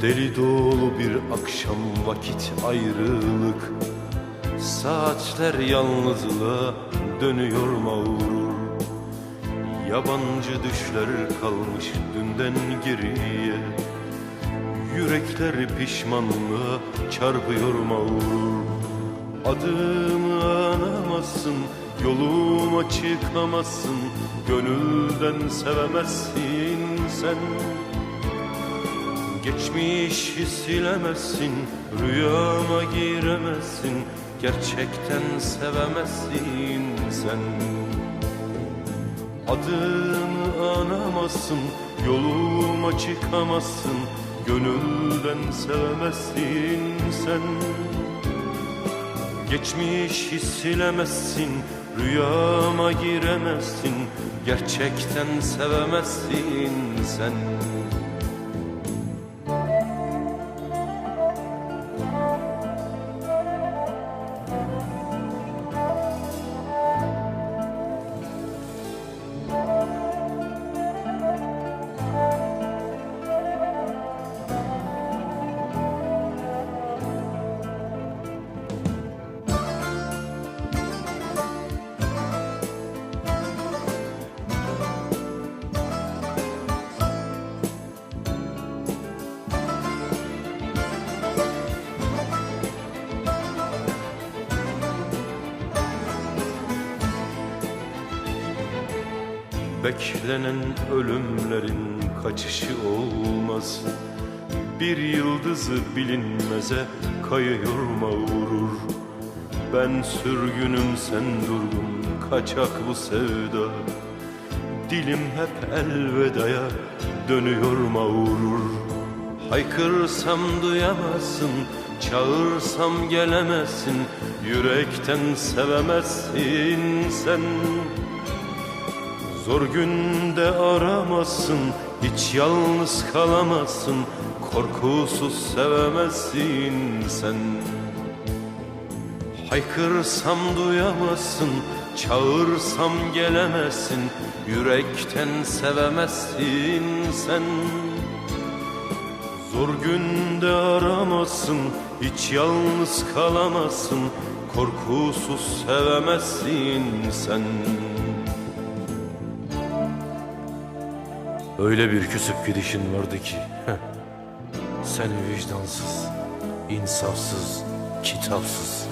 Deli dolu bir akşam vakit ayrılık. Saatler yalnızlığa dönüyor mağrur. Yabancı düşler kalmış dünden geriye. Yürekler pişmanlığa çarpıyor mağrur. Adımı anamazsın, yoluma çıkamazsın. Gönülden sevemezsin sen Geçmişi silemezsin, rüyama giremezsin Gerçekten sevemezsin sen. Adımı anamazsın, yoluma çıkamazsın Gönülden sevemezsin sen. Geçmişi silemezsin, rüyama giremezsin Gerçekten sevemezsin sen Beklenen ölümlerin kaçışı olmaz. Bir yıldızı bilinmeze kayıyor mağrur Ben sürgünüm sen durgun kaçak bu sevda. Dilim hep elvedaya dönüyor mağrur Haykırsam duyamazsın Çağırsam gelemezsin. Yürekten sevemezsin sen Zor günde aramazsın Hiç yalnız kalamazsın. Korkusuz sevemezsin sen. Haykırsam duyamazsın Çağırsam gelemezsin. Yürekten sevemezsin sen. Zor günde aramazsın Hiç yalnız kalamazsın. Korkusuz sevemezsin sen Öyle bir küsüp gidişin vardı ki. Seni vicdansız, insafsız, kitapsız